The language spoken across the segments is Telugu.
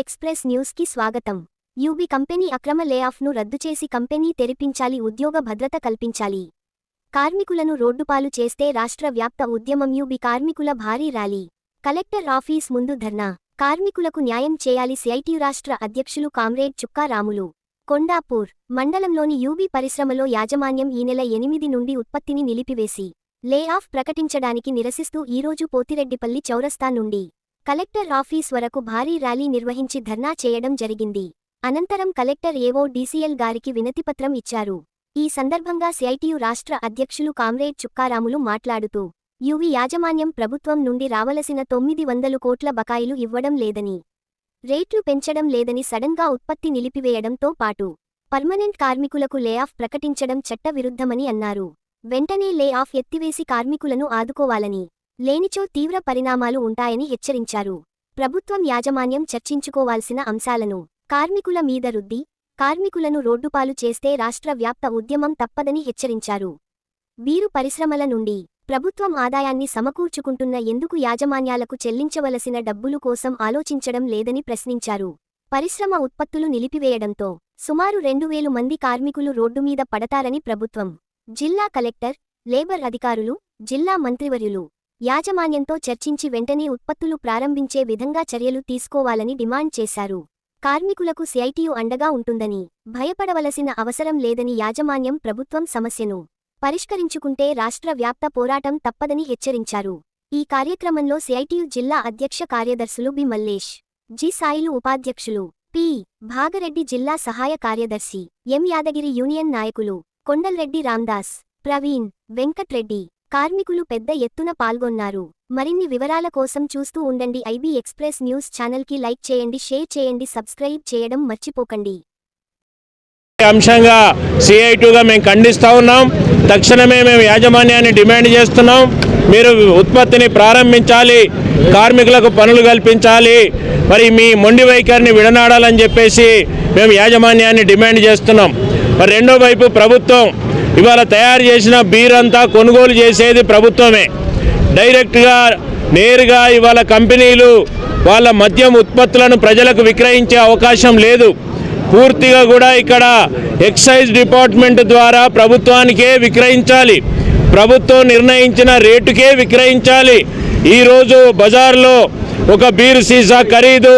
ఎక్స్ప్రెస్ న్యూస్కి స్వాగతం. యూబీ కంపెనీ అక్రమ లేఆఫ్ను రద్దు చేసి కంపెనీ తెరిపించాలి ఉద్యోగ భద్రత కల్పించాలి. కార్మికులను రోడ్డుపాలు చేస్తే రాష్ట్ర వ్యాప్త ఉద్యమం యూబీ కార్మికుల భారీ ర్యాలీ. కలెక్టర్ ఆఫీస్ ముందు ధర్నా. కార్మికులకు న్యాయం చేయాలి సిఐటియు రాష్ట్ర అధ్యక్షులు కామ్రేడ్ చుక్కా రాములు. కొండాపూర్ మండలంలోని యూబీ పరిశ్రమలో యాజమాన్యం ఈ నెల ఎనిమిది నుండి ఉత్పత్తిని నిలిపివేసి లేఆఫ్ ప్రకటించడానికి నిరసిస్తూ ఈరోజు పోతిరెడ్డిపల్లి చౌరస్తా నుండి కలెక్టర్ ఆఫీస్ వరకు భారీ ర్యాలీ నిర్వహించి ధర్నా చేయడం జరిగింది. అనంతరం కలెక్టర్ ఏవో డీసీఎల్ గారికి వినతిపత్రం ఇచ్చారు. ఈ సందర్భంగా సిఐటియు రాష్ట్ర అధ్యక్షులు కామ్రేడ్ చుక్కారాములు మాట్లాడుతూ యువి యాజమాన్యం ప్రభుత్వం నుండి రావలసిన తొమ్మిది వందలు కోట్ల బకాయిలు ఇవ్వడం లేదని రేట్లు పెంచడం లేదని సడన్గా ఉత్పత్తి నిలిపివేయడంతో పాటు పర్మనెంట్ కార్మికులకు లేఆఫ్ ప్రకటించడం చట్టవిరుద్ధమని అన్నారు. వెంటనే లే ఆఫ్ ఎత్తివేసి కార్మికులను ఆదుకోవాలని లేనిచో తీవ్ర పరిణామాలు ఉంటాయని హెచ్చరించారు. ప్రభుత్వం యాజమాన్యం చర్చించుకోవాల్సిన అంశాలను కార్మికుల మీద రుద్ది కార్మికులను రోడ్డుపాలు చేస్తే రాష్ట్ర వ్యాప్త ఉద్యమం తప్పదని హెచ్చరించారు. వీరు పరిశ్రమల నుండి ప్రభుత్వం ఆదాయాన్ని సమకూర్చుకుంటున్న ఎందుకు యాజమాన్యాలకు చెల్లించవలసిన డబ్బులు కోసం ఆలోచించడం లేదని ప్రశ్నించారు. పరిశ్రమ ఉత్పత్తులు నిలిపివేయడంతో సుమారు రెండు వేలు మంది కార్మికులు రోడ్డుమీద పడతారని ప్రభుత్వం. జిల్లా కలెక్టర్ లేబర్ అధికారులు జిల్లా మంత్రివర్యులు యాజమాన్యంతో చర్చించి వెంటనే ఉత్పత్తులు ప్రారంభించే విధంగా చర్యలు తీసుకోవాలని డిమాండ్ చేశారు. కార్మికులకు సిఐటియు అండగా ఉంటుందని భయపడవలసిన అవసరం లేదని యాజమాన్యం ప్రభుత్వం సమస్యను పరిష్కరించుకుంటే రాష్ట్ర వ్యాప్త పోరాటం తప్పదని హెచ్చరించారు. ఈ కార్యక్రమంలో సిఐటియు జిల్లా అధ్యక్ష కార్యదర్శులు బి. మల్లేష్ జి. సాయిలు ఉపాధ్యక్షులు పి. భాగరెడ్డి జిల్లా సహాయ కార్యదర్శి ఎం. యాదగిరి యూనియన్ నాయకులు కొండల్రెడ్డి రామ్దాస్ ప్రవీణ్ వెంకట్రెడ్డి కార్మికులు పెద్ద ఎత్తున పాల్గొన్నారు. మరిన్ని వివరాల కోసం చూస్తూ ఉండండి ఐబీ ఎక్స్ప్రెస్ న్యూస్ ఛానల్కి లైక్ చేయండి షేర్ చేయండి సబ్స్క్రైబ్ చేయడం మర్చిపోకండి. అంశంగా సిఐటుగా మేము ఖండిస్తూ ఉన్నాం. తక్షణమే మేము యాజమాన్యాన్ని డిమాండ్ చేస్తున్నాం. మీరు ఉత్పత్తిని ప్రారంభించాలి కార్మికులకు పనులు కల్పించాలి మరి మీ మొండి వైఖరిని విడనాడాలని చెప్పేసి మేము యాజమాన్యాన్ని డిమాండ్ చేస్తున్నాం. మరి రెండో వైపు ప్రభుత్వం ఇవాళ తయారు చేసిన బీరంతా కొనుగోలు చేసేది ప్రభుత్వమే. డైరెక్ట్గా నేరుగా ఇవాళ కంపెనీలు వాళ్ళ మద్యం ఉత్పత్తులను ప్రజలకు విక్రయించే అవకాశం లేదు. పూర్తిగా కూడా ఇక్కడ ఎక్సైజ్ డిపార్ట్మెంట్ ద్వారా ప్రభుత్వానికే విక్రయించాలి. ప్రభుత్వం నిర్ణయించిన రేటుకే విక్రయించాలి. ఈరోజు బజార్లో ఒక బీరు సీసా ఖరీదు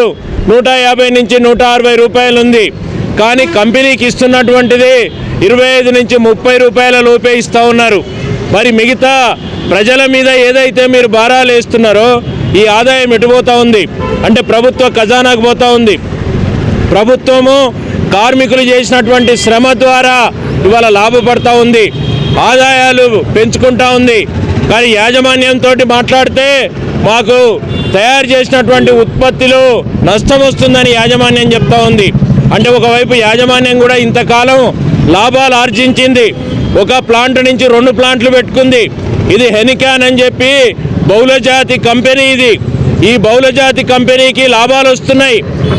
నూట యాభై నుంచి నూట అరవై రూపాయలు ఉంది కానీ కంపెనీకి ఇస్తున్నటువంటిది ఇరవై ఐదు నుంచి ముప్పై రూపాయల లోపే ఇస్తూ ఉన్నారు. మరి మిగతా ప్రజల మీద ఏదైతే మీరు భారాలు వేస్తున్నారో ఈ ఆదాయం ఎటుపోతూ ఉంది? అంటే ప్రభుత్వ ఖజానాకు పోతూ ఉంది. ప్రభుత్వము కార్మికులు చేసినటువంటి శ్రమ ద్వారా ఇవాళ లాభపడతా ఉంది. ఆదాయాలు పెంచుకుంటా ఉంది. కానీ యాజమాన్యంతో మాట్లాడితే మాకు తయారు చేసినటువంటి ఉత్పత్తిలో నష్టం వస్తుందని యాజమాన్యం చెప్తా ఉంది. అంటే ఒకవైపు యాజమాన్యం కూడా ఇంతకాలం లాభాలు ఆర్జించింది. ఒక ప్లాంట్ నుంచి రెండు ప్లాంట్లు పెట్టుకుంది. ఇది హెనికాన్ అని చెప్పి బహుళజాతి కంపెనీ ఇది. ఈ బహుళజాతి కంపెనీకి లాభాలు వస్తున్నాయి.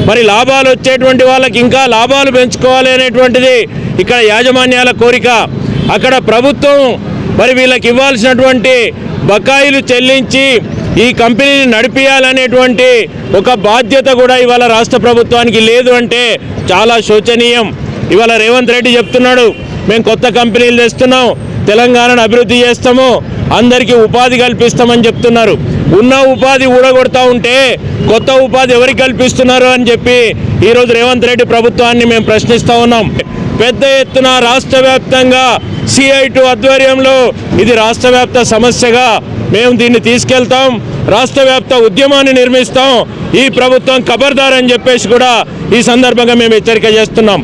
మరి లాభాలు వచ్చేటువంటి వాళ్ళకి ఇంకా లాభాలు పెంచుకోవాలి అనేటువంటిది ఇక్కడ యాజమాన్యాల కోరిక. అక్కడ ప్రభుత్వం మరి వీళ్ళకి ఇవ్వాల్సినటువంటి బకాయిలు చెల్లించి ఈ కంపెనీని నడిపించాలనేటువంటి ఒక బాధ్యత కూడా ఇవాళ రాష్ట్ర ప్రభుత్వానికి లేదు అంటే చాలా శోచనీయం. ఇవాళ రేవంత్ రెడ్డి చెప్తున్నాడు మేము కొత్త కంపెనీలు తెస్తున్నాం తెలంగాణను అభివృద్ధి చేస్తాము అందరికీ ఉపాధి కల్పిస్తామని చెప్తున్నారు. ఉన్న ఉపాధి ఊడగొడతా ఉంటే కొత్త ఉపాధి ఎవరికి కల్పిస్తున్నారు అని చెప్పి ఈరోజు రేవంత్ రెడ్డి ప్రభుత్వాన్ని మేము ప్రశ్నిస్తూ ఉన్నాం. పెద్ద ఎత్తున రాష్ట్ర వ్యాప్తంగా సిఐటు ఆధ్వర్యంలో ఇది రాష్ట్ర వ్యాప్త సమస్యగా మేము దీన్ని తీసుకెళ్తాం రాష్ట్ర వ్యాప్త ఉద్యమాన్ని నిర్మిస్తాం ఈ ప్రభుత్వం కబర్దార్ అని చెప్పేసి కూడా ఈ సందర్భంగా మేము హెచ్చరిక చేస్తున్నాం.